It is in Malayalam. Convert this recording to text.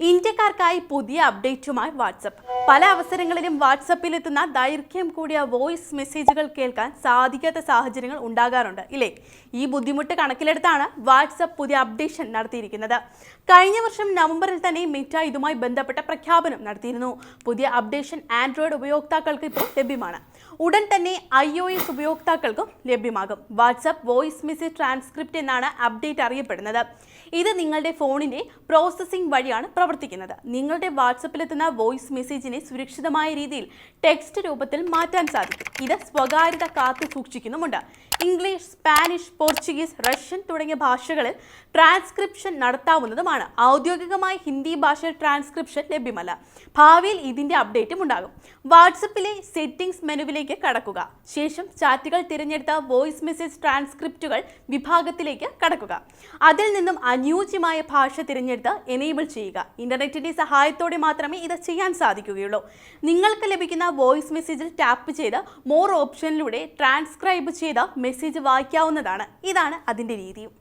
ഇന്ത്യക്കാർക്കായി പുതിയ അപ്ഡേറ്റുമായി വാട്സപ്പ് പല അവസരങ്ങളിലും വാട്സപ്പിൽ എത്തുന്ന ദൈർഘ്യം കൂടിയ വോയിസ് മെസ്സേജുകൾ കേൾക്കാൻ സാധിക്കാത്ത സാഹചര്യങ്ങൾ ഉണ്ടാകാറുണ്ട് ഇല്ലേ? ഈ ബുദ്ധിമുട്ട് കണക്കിലെടുത്താണ് വാട്സപ്പ് പുതിയ അപ്ഡേഷൻ നടത്തിയിരിക്കുന്നത്. കഴിഞ്ഞ വർഷം നവംബറിൽ തന്നെ മെറ്റ ഇതുമായി ബന്ധപ്പെട്ട പ്രഖ്യാപനം നടത്തിയിരുന്നു. പുതിയ അപ്ഡേഷൻ ആൻഡ്രോയിഡ് ഉപയോക്താക്കൾക്ക് ഇപ്പോൾ ലഭ്യമാണ്. ഉടൻ തന്നെ ഐ ഒ എസ് ഉപയോക്താക്കൾക്കും ലഭ്യമാകും. വാട്സപ്പ് വോയിസ് മെസ്സേജ് ട്രാൻസ്ക്രിപ്റ്റ് എന്നാണ് അപ്ഡേറ്റ് അറിയപ്പെടുന്നത്. ഇത് നിങ്ങളുടെ ഫോണിന്റെ പ്രോസസ്സിംഗ് വഴിയാണ് പ്രവർത്തിക്കുന്നത്. നിങ്ങളുടെ വാട്സപ്പിലെത്തുന്ന വോയിസ് മെസ്സേജിനെ സുരക്ഷിതമായ രീതിയിൽ ടെക്സ്റ്റ് രൂപത്തിൽ മാറ്റാൻ സാധിക്കും. ഇത് സ്വകാര്യത കാത്തു സൂക്ഷിക്കുന്നുമുണ്ട്. ഇംഗ്ലീഷ് സ്പാനിഷ് പോർച്ചുഗീസ് റഷ്യൻ തുടങ്ങിയ ഭാഷകളിൽ ട്രാൻസ്ക്രിപ്ഷൻ നടത്താവുന്നതുമാണ്. ഔദ്യോഗികമായി ഹിന്ദി ഭാഷയിൽ ട്രാൻസ്ക്രിപ്ഷൻ ലഭ്യമല്ല. ഭാവിയിൽ ഇതിന്റെ അപ്ഡേറ്റും ഉണ്ടാകും. വാട്സപ്പിലെ സെറ്റിംഗ്സ് മെനുവിലേക്ക് കടക്കുക. ശേഷം ചാറ്റുകൾ തിരഞ്ഞെടുത്ത വോയിസ് മെസ്സേജ് ട്രാൻസ്ക്രിപ്റ്റുകൾ വിഭാഗത്തിലേക്ക് കടക്കുക. അതിൽ നിന്നും അനുയോജ്യമായ ഭാഷ തിരഞ്ഞെടുത്ത് എനേബിൾ ചെയ്യുക. ഇന്റർനെറ്റിന്റെ സഹായത്തോടെ മാത്രമേ ഇത് ചെയ്യാൻ സാധിക്കുകയുള്ളൂ. നിങ്ങൾക്ക് ലഭിക്കുന്ന വോയിസ് മെസ്സേജിൽ ടാപ്പ് ചെയ്ത് മോർ ഓപ്ഷനിലൂടെ ട്രാൻസ്ക്രൈബ് ചെയ്ത മെസ്സേജ് വായിക്കാവുന്നതാണ്. ഇതാണ് അതിന്റെ രീതിയും.